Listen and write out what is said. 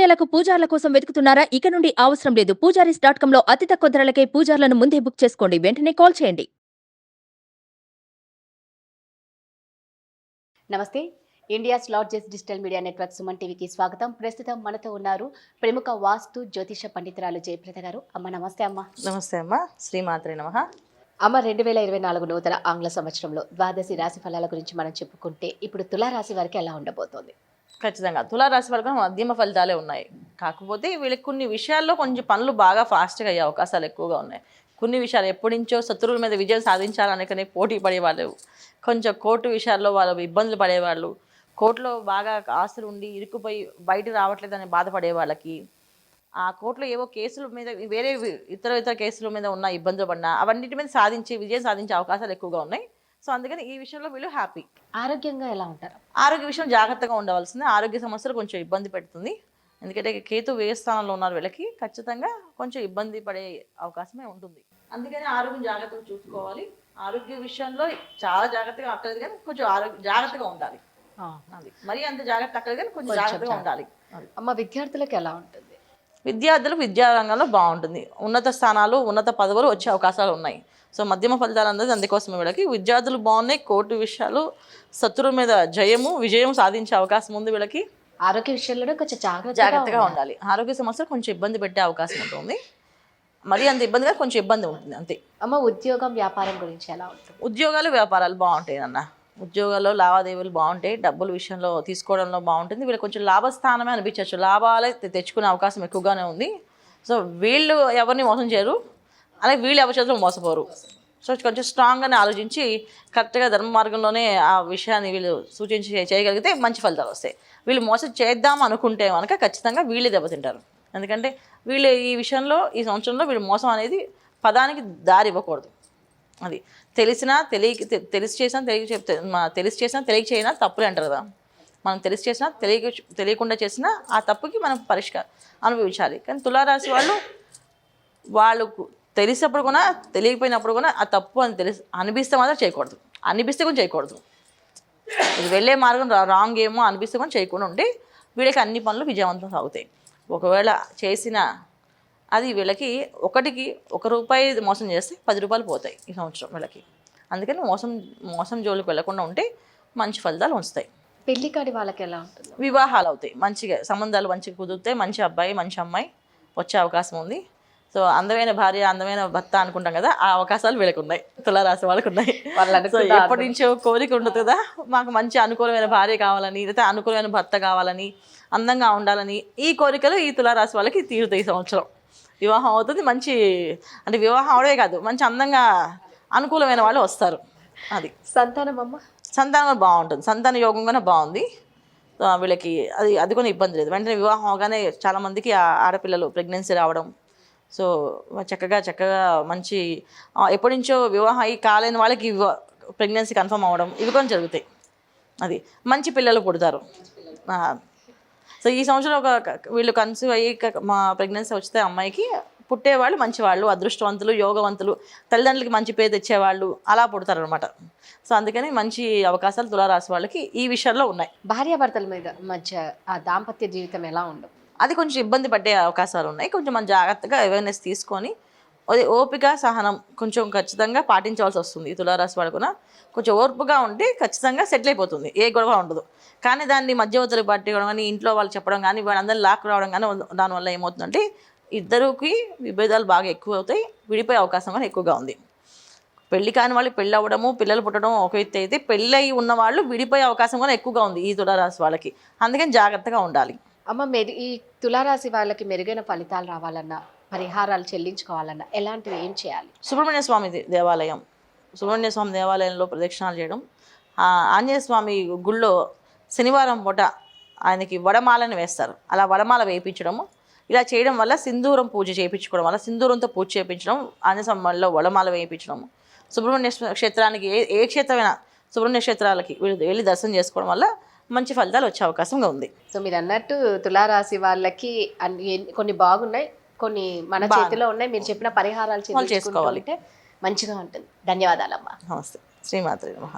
నెలకు పూజార్ల కోసం వెతుకుతున్నారా? ఇక నుండి అవసరం లేదు. పూజారీస్ డాట్ కామ్లో అతి తక్కువ ధరలకే పూజార్లను ముందే బుక్ చేసుకోండి. వెంటనే కాల్ చేయండి. నమస్తే. India's largest digital media network Suman టీవీకి స్వాగతం. ప్రస్తుతం మనతో ఉన్నారు ప్రముఖ వాస్తు జ్యోతిష పండితురాలు జయప్రద గారు. అమ్మ నమస్తే అమ్మ. నమస్తే అమ్మ. శ్రీమాత్రే నమ. అమ్మ రెండు వేల ఇరవై నాలుగు నూతన ఆంగ్ల సంవత్సరంలో ద్వాదశి రాశి ఫలాల గురించి మనం చెప్పుకుంటే ఇప్పుడు తులారాశి వారికి ఎలా ఉండబోతోంది? ఖచ్చితంగా. తులారాశి వరకు మధ్యమ ఫలితాలే ఉన్నాయి. కాకపోతే వీళ్ళకి కొన్ని విషయాల్లో కొంచెం పనులు బాగా ఫాస్ట్గా అయ్యే అవకాశాలు ఎక్కువగా ఉన్నాయి. కొన్ని విషయాలు ఎప్పటి నుంచో శత్రువుల మీద విజయం సాధించాలనుకునే పోటీ పడేవాళ్ళు. కొంచెం కోర్టు విషయాల్లో వాళ్ళు ఇబ్బందులు పడేవాళ్ళు. కోర్టులో బాగా ఆస్తులు ఉండి ఇరుక్కుపోయి బయట రావట్లేదని బాధపడే వాళ్ళకి ఆ కోర్టులో ఏవో కేసుల మీద వేరే ఇతర ఇతర కేసుల మీద ఉన్న ఇబ్బందులు పడినా అవన్నిటి మీద సాధించి విజయం సాధించే అవకాశాలు ఎక్కువగా ఉన్నాయి. సో అందుకని ఈ విషయంలో వీళ్ళు హ్యాపీ. ఆరోగ్యంగా ఎలా ఉంటారు? ఆరోగ్య విషయం జాగ్రత్తగా ఉండవలసింది. ఆరోగ్య సమస్యలు కొంచెం ఇబ్బంది పెడుతుంది. ఎందుకంటే కేతు వ్యయ స్థానంలో ఉన్నారు వీళ్ళకి ఖచ్చితంగా కొంచెం ఇబ్బంది పడే అవకాశమే ఉంటుంది. అందుకని ఆరోగ్యం జాగ్రత్తగా చూసుకోవాలి. ఆరోగ్య విషయంలో చాలా జాగ్రత్తగా అక్కర్లేదు కానీ కొంచెం ఆరోగ్య జాగ్రత్తగా ఉండాలి. అది. మరి అంత జాగ్రత్త అక్కర్లేదు కానీ కొంచెం జాగ్రత్తగా జాగ్రత్త. ఉండాలి. అమ్మ విద్యార్థులకు ఎలా ఉంటుంది? విద్యార్థులు విద్యారంగంలో బాగుంటుంది. ఉన్నత స్థానాలు ఉన్నత పదవులు వచ్చే అవకాశాలు ఉన్నాయి. సో మధ్యమ ఫలితాలు అందరూ అందుకోసమే వీళ్ళకి. విద్యార్థులు బాగున్నాయి కోర్టు విషయాలు శత్రువుల మీద జయము విజయం సాధించే అవకాశం ఉంది వీళ్ళకి. ఆరోగ్య విషయంలో కొంచెం జాగ్రత్తగా జాగ్రత్తగా ఉండాలి. ఉండాలి. ఆరోగ్య సమస్యలు కొంచెం ఇబ్బంది పెట్టే అవకాశం ఉంటుంది. మరీ అంత ఇబ్బందిగా కొంచెం ఇబ్బంది ఉంటుంది అంతే. అమ్మ ఉద్యోగం వ్యాపారం గురించి ఎలా ఉంటుంది? ఉద్యోగాలు వ్యాపారాలు బాగుంటాయి అన్న ఉద్యోగాల్లో లావాదేవీలు బాగుంటాయి డబ్బుల విషయంలో తీసుకోవడంలో బాగుంటుంది. వీళ్ళు కొంచెం లాభస్థానమే అనిపించవచ్చు. లాభాలే తెచ్చుకునే అవకాశం ఎక్కువగానే ఉంది. సో వీళ్ళు ఎవరిని మోసం చేయరు. అలాగే వీళ్ళు ఎవరి చేతిలో మోసపోరు. సో కొంచెం స్ట్రాంగ్గానే ఆలోచించి కరెక్ట్గా ధర్మ మార్గంలోనే ఆ విషయాన్ని వీళ్ళు సూచించి చేయగలిగితే మంచి ఫలితాలు వస్తాయి. వీళ్ళు మోసం చేద్దాం అనుకుంటే కనుక ఖచ్చితంగా వీళ్ళే దెబ్బతింటారు. ఎందుకంటే వీళ్ళు ఈ విషయంలో ఈ సంవత్సరంలో వీళ్ళు మోసం అనేది పదానికి దారి ఇవ్వకూడదు. అది. తెలిసినా తెలియక తెలిసి చేసినా తెలియక చెప్తే తెలిసి చేసినా తెలియ చేయినా తప్పులే అంటారు కదా. మనం తెలిసి చేసినా తెలియక తెలియకుండా చేసినా ఆ తప్పుకి మనం పరిష్కారం అనుభవించాలి. కానీ తులారాశి వాళ్ళు వాళ్ళకు తెలిసినప్పుడు కూడా తెలియకపోయినప్పుడు కూడా ఆ తప్పు అని తెలిసి అనిపిస్తే మాత్రం చేయకూడదు. అనిపిస్తే కూడా చేయకూడదు. ఇది వెళ్ళే మార్గం రా- రాంగ్ ఏమో అనిపిస్తే కూడా చేయకుండా ఉంటే వీళ్ళకి అన్ని పనులు విజయవంతం సాగుతాయి. ఒకవేళ చేసిన అది వీళ్ళకి ఒకటికి ఒక రూపాయి మోసం చేస్తే పది రూపాయలు పోతాయి ఈ సంవత్సరం వీళ్ళకి. అందుకని మోసం మోసం జోలికి వెళ్ళకుండా ఉంటే మంచి ఫలితాలు వస్తాయి. పెళ్ళి కాడి వాళ్ళకి ఎలా ఉంటుంది? వివాహాలు అవుతాయి. మంచిగా సంబంధాలు మంచిగా కుదురుతాయి. మంచి అబ్బాయి మంచి అమ్మాయి వచ్చే అవకాశం ఉంది. సో అందమైన భార్య అందమైన భర్త అనుకుంటాం కదా ఆ అవకాశాలు వీళ్ళకి ఉన్నాయి. తులారాశి వాళ్ళకి ఉన్నాయి. సో ఎప్పటి నుంచో కోరిక ఉంటుంది కదా మాకు మంచి అనుకూలమైన భార్య కావాలని లేదా అనుకూలమైన భర్త కావాలని అందంగా ఉండాలని ఈ కోరికలు ఈ తులారాశి వాళ్ళకి తీరుతాయి ఈ సంవత్సరం. వివాహం అవుతుంది. మంచి అంటే వివాహం అవడే కాదు మంచి అందంగా అనుకూలమైన వాళ్ళు వస్తారు. అది. సంతానం అమ్మ? సంతానం బాగుంటుంది. సంతాన యోగం కూడా బాగుంది. వీళ్ళకి అది అది కూడా ఇబ్బంది లేదు. వెంటనే వివాహం అవగానే చాలామందికి ఆడపిల్లలు ప్రెగ్నెన్సీ రావడం. సో చక్కగా చక్కగా మంచి ఎప్పటి నుంచో వివాహం అయ్యి కాలేని వాళ్ళకి ప్రెగ్నెన్సీ కన్ఫర్మ్ అవ్వడం ఇవి కూడా జరుగుతాయి. అది. మంచి పిల్లలు పుడతారు. సో ఈ సంవత్సరం ఒక వీళ్ళు కన్సీవ్ అయ్యి మా ప్రెగ్నెన్సీ వచ్చితే అమ్మాయికి పుట్టేవాళ్ళు మంచివాళ్ళు అదృష్టవంతులు యోగవంతులు తల్లిదండ్రులకి మంచి పేరు తెచ్చేవాళ్ళు అలా పుడతారనమాట సో అందుకని మంచి అవకాశాలు తులారాశి వాళ్ళకి ఈ విషయాల్లో ఉన్నాయి. భార్యాభర్తల మీద మధ్య ఆ దాంపత్య జీవితం ఎలా ఉండదు? అది కొంచెం ఇబ్బంది పడే అవకాశాలు ఉన్నాయి. కొంచెం మనం జాగ్రత్తగా అవేర్నెస్ తీసుకొని అది ఓపిక సహనం కొంచెం ఖచ్చితంగా పాటించవలసి వస్తుంది ఈ తులారాశి వాళ్ళు కూడా కొంచెం ఓర్పుగా ఉంటే ఖచ్చితంగా సెటిల్ అయిపోతుంది ఏ గొడవ ఉండదు. కానీ దాన్ని మధ్యవర్తులు పట్టుకోవడం కానీ ఇంట్లో వాళ్ళు చెప్పడం కానీ వాళ్ళందరూ లాక్ రావడం కానీ దానివల్ల ఏమవుతుందంటే ఇద్దరికి విభేదాలు బాగా ఎక్కువ అవుతాయి విడిపోయే అవకాశం కూడా ఎక్కువగా ఉంది. పెళ్ళి కాని వాళ్ళు పెళ్ళి అవ్వడము పిల్లలు పుట్టడం ఒక ఎత్తు అయితే పెళ్ళి అయి ఉన్న వాళ్ళు విడిపోయే అవకాశం కూడా ఎక్కువగా ఉంది ఈ తులారాశి వాళ్ళకి. అందుకని జాగ్రత్తగా ఉండాలి. అమ్మ మెరు ఈ తులారాశి వాళ్ళకి మెరుగైన ఫలితాలు రావాలన్నా పరిహారాలు చెల్లించుకోవాలన్నా ఎలాంటివి ఏం చేయాలి? సుబ్రహ్మణ్య స్వామి దేవాలయం. సుబ్రహ్మణ్య స్వామి దేవాలయంలో ప్రదక్షిణాలు చేయడం. ఆంజనేయ స్వామి గుళ్ళో శనివారం పూట ఆయనకి వడమాలని వేస్తారు. అలా వడమాల వేయించడము. ఇలా చేయడం వల్ల సింధూరం పూజ చేయించుకోవడం వల్ల సింధూరంతో పూజ చేయించడం ఆంజనేయ స్వామి మళ్ళీ వడమాల వేయించడం. సుబ్రహ్మణ్య క్షేత్రానికి ఏ ఏ క్షేత్రమైనా సుబ్రహ్మణ్య క్షేత్రాలకి వీళ్ళు వెళ్ళి దర్శనం చేసుకోవడం వల్ల మంచి ఫలితాలు వచ్చే అవకాశంగా ఉంది. సో మీరు అన్నట్టు తులారాశి వాళ్ళకి అన్ని కొన్ని బాగున్నాయి. కొన్ని మన చేతిలో ఉన్నాయి. మీరు చెప్పిన పరిహారాలు వాళ్ళు చేసుకోవాలి. చేసుకుంటే మంచిగా ఉంటుంది. ధన్యవాదాలమ్మా. నమస్తే. శ్రీమాత్రి నమః.